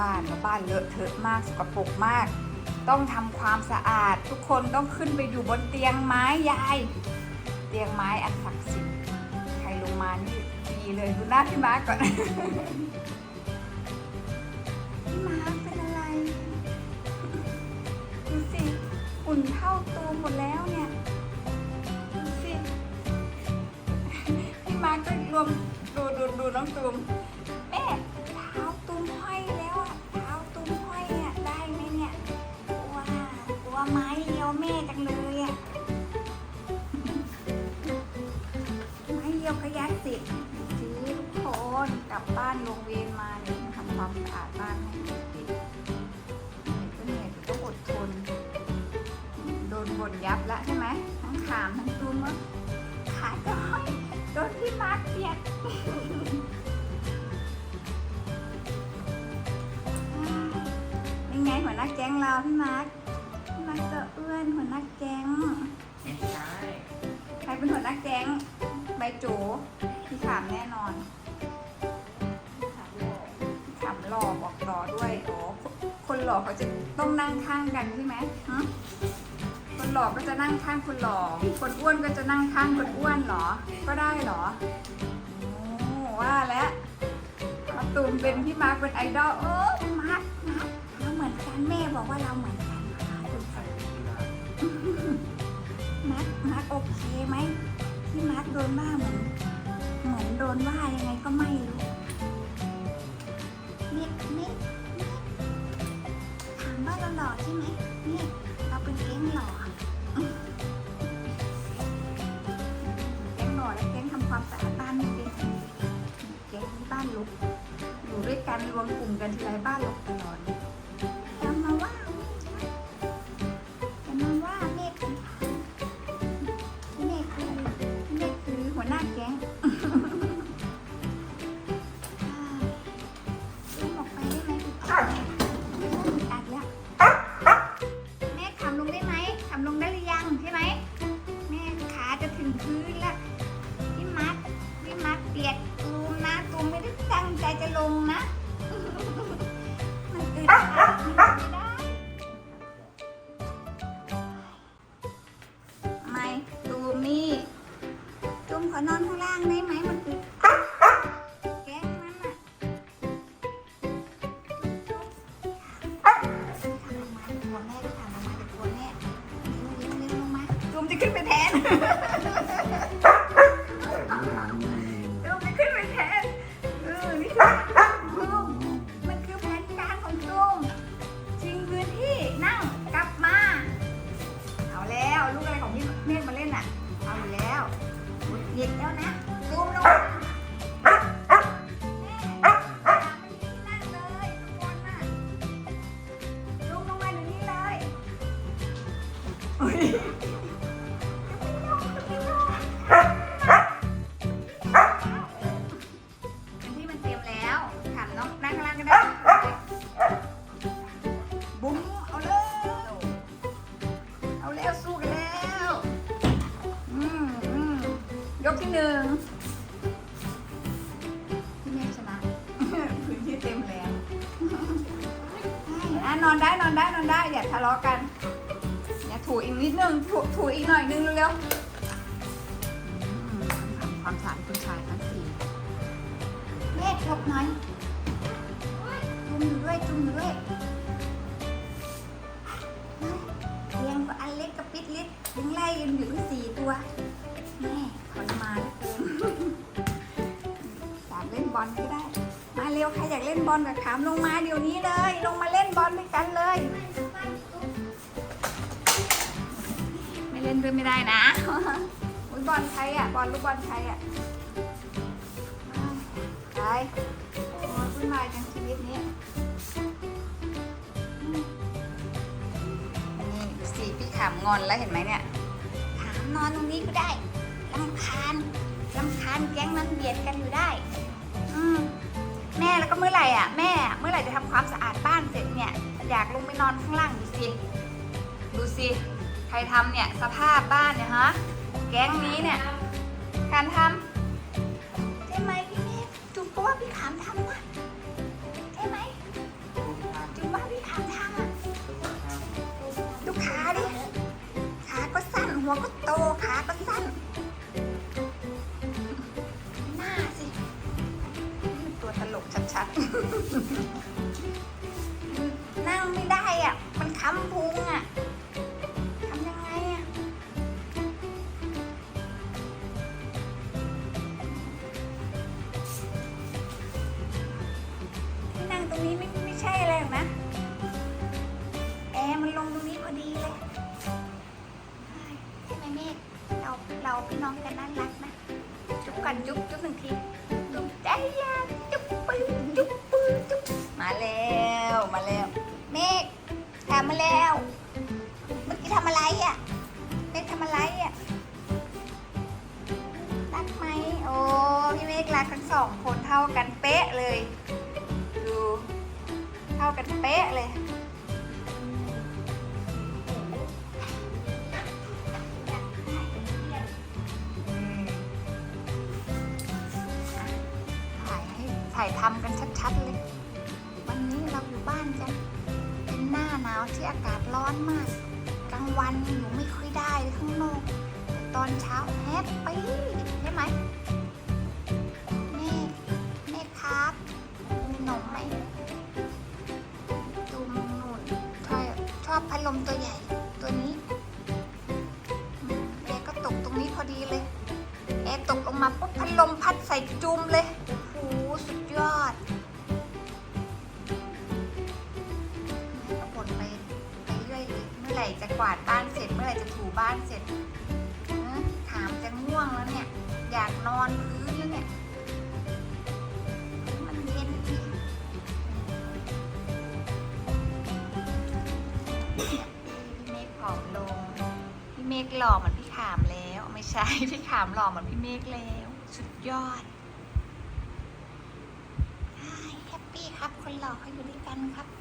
บ้านว่าบ้านเลอะเทอะมากสกปรกมาก ต้องทำความสะอาด ทุกคนต้องขึ้นไปอยู่บนเตียงไม้ยาย เตียงไม้อันศักดิ์สิทธิ์ใครลงมานี่ดีเลยดูหน้าพี่มาร์กก่อนพี่มาร์กเป็นอะไรดูสิหุ่นเท่าตัวหมดแล้วเนี่ยดูสิพี่มาร์กก็รวมดูดูดูน้องตูม แม่จังเลยอะไม้เลียวขยันสิจีทุกคนกลับบ้านลงเวรมาเนี่ยทำความสะอาดบ้านให้เด็กๆเหนื่อยก็เหนื่อยต้องอดทน โดนบ่นยับแล้วใช่ไหมทั้งขามทั้งตูมว่าขาก็ห้อยโดนพี่มาร์คเปียกเป็นไงหัวหน้าแก๊งเราพี่มาร์ค มาร์คก็เอื้อนหัวหน้าแก๊งไม่ใช่ใครเป็นหัวหน้าแก๊งใบจูพี่ขามแน่นอนพี่ขามหล่อบอกหล่อด้วยโอ้คนหล่อเขาจะต้องนั่งข้างกันใช่ไหมฮะคนหล่อก็จะนั่งข้างคนหล่อคนอ้วนก็จะนั่งข้างคนอ้วนเหรอ ก็ได้เหรอโอ้ว่าแล้วมาตูมเป็นพี่มาร์คเป็นไอดอลเออมาร์คมาร์คเราเหมือนกันแม่บอกว่าเราเหมือนกัน โดนว่าเหมือนเหมือนโดนว่ายังไงก็ไม่รู้เนี่นี่นี่ถามว่าเราหล่อใช่ไหมนี่เราเป็นเก้งหล่อแก๊งหล่อและแก๊งทำความสะอาดบ้านไม่เป็นแก๊งบ้านลุกอยู่ด้วยกันรวมกลุ่มกันทีไรบ้านลุกตลอดเลย นอนได้นอนได้นอนได้ อย่าทะเลาะกันอย่าถูอีกนิดนึงถูถูอีกหน่อยนึงเร็วๆความสะอาดคุณชายทั้งสี่เมฆหลบหน่อยจุ่มอยู่ด้วยจุ่มอยู่ด้วยเลี้ยงอันเล็กกับปิดเล็กยังไล่กันอยู่สี่ตัวแม่ทรมานเหลือเกินอยากเล่นบอลก็ได้ มาเร็วใครอยากเล่นบอลกับขามลงมาเดี๋ยวนี้เลย ลงมาเล่นบอลด้วยกันเลย ไม่เล่นด้วยไม่ได้นะอุ้ยบอลใครอะบอลลูกบอลใครอะไปโอ้ยวุ่นวายจังชีวิตนี้นี่สีพี่ขามงอนแล้วเห็นไหมเนี่ยถามนอนตรงนี้ก็ได้ลำคาญลำคาญแก๊งนั้นเบียดกันอยู่ได้ อืม แม่แล้วก็เมื่อไหร่อะแม่เมื่อไหร่จะทำความสะอาดบ้านเสร็จเนี่ยอยากลงไปนอนข้างล่างดูสิดูสิใครทำเนี่ยสภาพบ้านเนี่ยฮะแก๊งนี้เนี่ยการทำใช่ไหมพี่เมฆจุ๊บก็ว่า นั่งไม่ได้อะ มันค้ำพุงอะทำยังไงอะ ที่นั่งตรงนี้ไม่ไม่ใช่อะไรหรอกนะ แอร์มันลงตรงนี้พอดีเลยใช่ไหมเมฆเราเราพี่น้องกันน่ารักนะ จุ๊บกันจุ๊บจุ๊บหนึ่งทีจุ๊บใจยา แล้วมาแล้ว เมฆทำมาแล้ว เมื่อกี้ทำอะไรอะ เมฆทำอะไรอะ รักไหม โอ้พี่เมฆรักทั้งสองคนเท่ากันเป๊ะเลย ดู เท่ากันเป๊ะเลยถ่ายให้ถ่ายทำกันชัดๆเลย บ้านกันเป็นหน้าหนาวที่อากาศร้อนมาก กลางวันอยู่ไม่ค่อยได้ข้างนอกแต่ตอนเช้าแฮปปี้ใช่ไหมเมฆเมฆครับมีนมไหมดูมุมนู่นชอบชอบพัดลมตัวใหญ่ตัวนี้แอร์ก็ตกตรงนี้พอดีเลยแอร์ตกลงมาปุ๊บพัดลมพัดใส่จุ่มเลยโอ้โหสุดยอดู่บ้านเสร็จถามจะง่วงแล้วเนี่ย อยากนอนพื้นแล้วเนี่ย มันเย็นดีพี่เมฆผอมลง พี่เมฆหล่อเหมือนพี่ขามแล้ว ไม่ใช่ พี่ขามหล่อเหมือนพี่เมฆแล้ว สุดยอดแฮปปี้ครับ คนหล่อเขาอยู่ด้วยกันครับ